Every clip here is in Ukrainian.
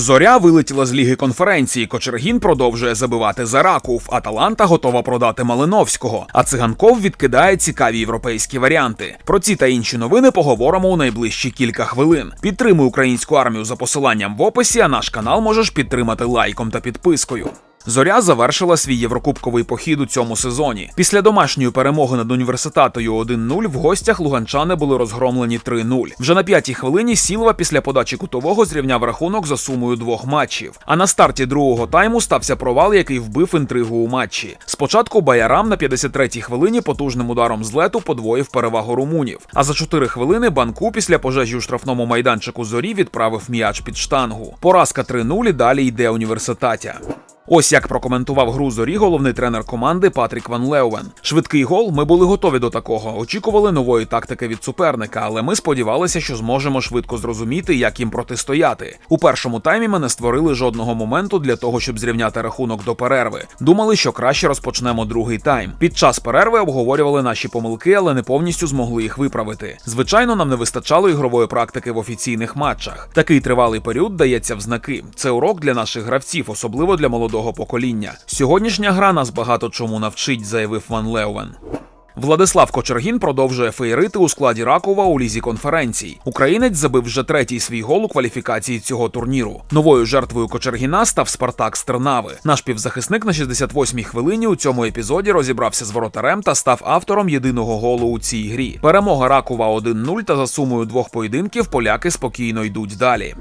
Зоря вилетіла з ліги конференції. Кочергін продовжує забивати за Раков. Аталанта готова продати Малиновського. А циганков відкидає цікаві європейські варіанти. Про ці та інші новини поговоримо у найближчі кілька хвилин. Підтримуй українську армію за посиланням в описі. А наш канал можеш підтримати лайком та підпискою. Зоря завершила свій єврокубковий похід у цьому сезоні. Після домашньої перемоги над університатою 1-0 в гостях луганчани були розгромлені 3-0. Вже на п'ятій хвилині Сілва після подачі кутового зрівняв рахунок за сумою двох матчів. А на старті другого тайму стався провал, який вбив інтригу у матчі. Спочатку Баярам на 53-й хвилині потужним ударом з лету подвоїв перевагу румунів. А за 4 хвилини Банку після пожежі у штрафному майданчику зорі відправив м'яч під штангу. Поразка 3-0 і далі йде університатя. Ось як прокоментував гру зорі головний тренер команди Патрік Ван Леувен. Швидкий гол. Ми були готові до такого. Очікували нової тактики від суперника, але ми сподівалися, що зможемо швидко зрозуміти, як їм протистояти. У першому таймі ми не створили жодного моменту для того, щоб зрівняти рахунок до перерви. Думали, що краще розпочнемо другий тайм. Під час перерви обговорювали наші помилки, але не повністю змогли їх виправити. Звичайно, нам не вистачало ігрової практики в офіційних матчах. Такий тривалий період дається в знаки. Це урок для наших гравців, особливо для молодого покоління. Сьогоднішня гра нас багато чому навчить, заявив Ван Леувен. Владислав Кочергін продовжує феєрити у складі Ракова у лізі конференцій. Українець забив вже третій свій гол у кваліфікації цього турніру. Новою жертвою Кочергіна став Спартак з Тернави. Наш півзахисник на 68-й хвилині у цьому епізоді розібрався з воротарем та став автором єдиного голу у цій грі. Перемога Ракова 1-0 та за сумою двох поєдинків поляки спокійно йдуть далі.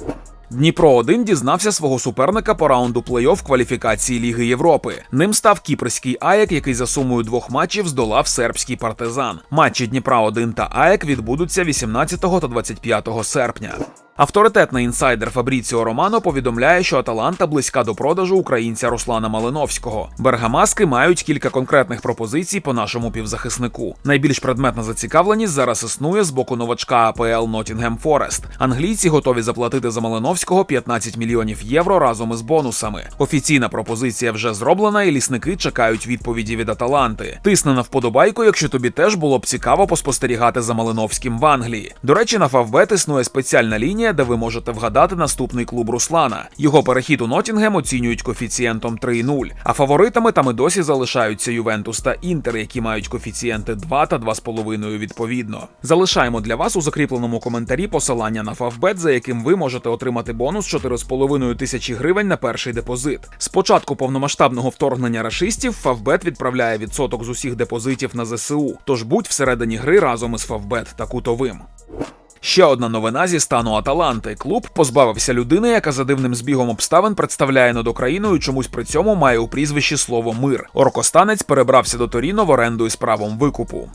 Дніпро 1 дізнався свого суперника по раунду плей-офф кваліфікації Ліги Європи. Ним став кіпрський Аєк, який за сумою двох матчів здолав сербський партизан. Матчі Дніпра 1 та Аєк відбудуться 18 та 25 серпня. Авторитетний інсайдер Фабріціо Романо повідомляє, що Аталанта близька до продажу українця Руслана Малиновського. Бергамаски мають кілька конкретних пропозицій по нашому півзахиснику. Найбільш предметна зацікавленість зараз існує з боку новачка АПЛ Нотінгем Форест. Англійці готові заплатити за Малиновського 15 мільйонів євро разом із бонусами. Офіційна пропозиція вже зроблена, і лісники чекають відповіді від Аталанти. Тисни на вподобайку, якщо тобі теж було б цікаво поспостерігати за Малиновським в Англії. До речі, на Фавбет існує спеціальна лінія де ви можете вгадати наступний клуб Руслана. Його перехід у Нотінгем оцінюють коефіцієнтом 3,0. А фаворитами там і досі залишаються Ювентус та Інтер, які мають коефіцієнти 2 та 2,5 відповідно. Залишаємо для вас у закріпленому коментарі посилання на Фавбет, за яким ви можете отримати бонус 4,5 тисячі гривень на перший депозит. З початку повномасштабного вторгнення рашистів Фавбет відправляє відсоток з усіх депозитів на ЗСУ. Тож будь всередині гри разом із Фавбет та кутовим. Ще одна новина зі стану Аталанти. Клуб позбавився людини, яка за дивним збігом обставин представляє над Україною чомусь при цьому має у прізвищі слово мир. Оркостанець перебрався до Торіно в оренду із правом викупу.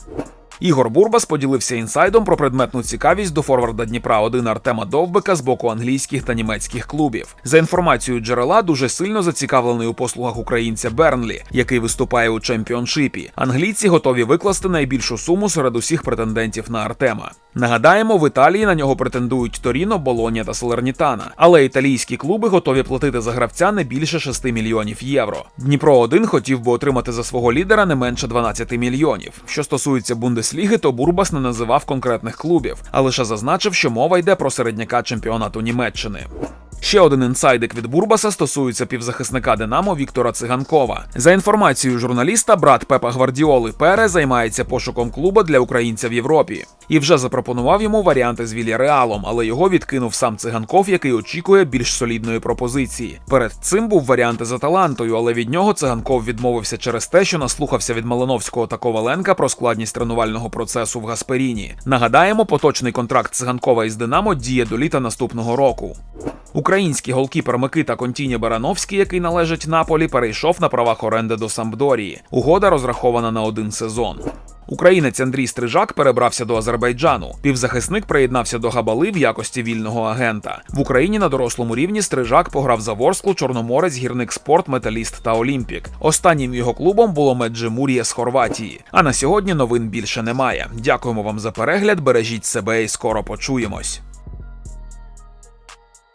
Ігор Бурбас поділився інсайдом про предметну цікавість до форварда Дніпра 1 Артема Довбика з боку англійських та німецьких клубів. За інформацією джерела, дуже сильно зацікавлений у послугах українця Бернлі, який виступає у чемпіоншипі. Англійці готові викласти найбільшу суму серед усіх претендентів на Артема. Нагадаємо, в Італії на нього претендують Торіно, Болонія та Салернітана. Але італійські клуби готові платити за гравця не більше 6 мільйонів євро. Дніпро 1 хотів би отримати за свого лідера не менше 12 мільйонів. Що стосується Бундесліги, то Бурбас не називав конкретних клубів, а лише зазначив, що мова йде про середняка чемпіонату Німеччини. Ще один інсайдик від Бурбаса стосується півзахисника Динамо Віктора Циганкова. За інформацією журналіста, брат Пепа Гвардіоли Пере займається пошуком клуба для українця в Європі і вже запропонував йому варіанти з Вільяреалом, але його відкинув сам циганков, який очікує більш солідної пропозиції. Перед цим був варіант з Аталантою, але від нього циганков відмовився через те, що наслухався від Малиновського та Коваленка про складність тренувального процесу в Гасперіні. Нагадаємо, поточний контракт циганкова із Динамо діє до літа наступного року. Український голкіпер Микита Контіні Барановський, який належить Наполі, перейшов на правах оренди до Сампдорії. Угода розрахована на один сезон. Українець Андрій Стрижак перебрався до Азербайджану. Півзахисник приєднався до Габали в якості вільного агента. В Україні на дорослому рівні Стрижак пограв за Ворсклу, Чорноморець, Гірник Спорт, Металіст та Олімпік. Останнім його клубом було Меджимурія з Хорватії. А на сьогодні новин більше немає. Дякуємо вам за перегляд. Бережіть себе і скоро почуємось.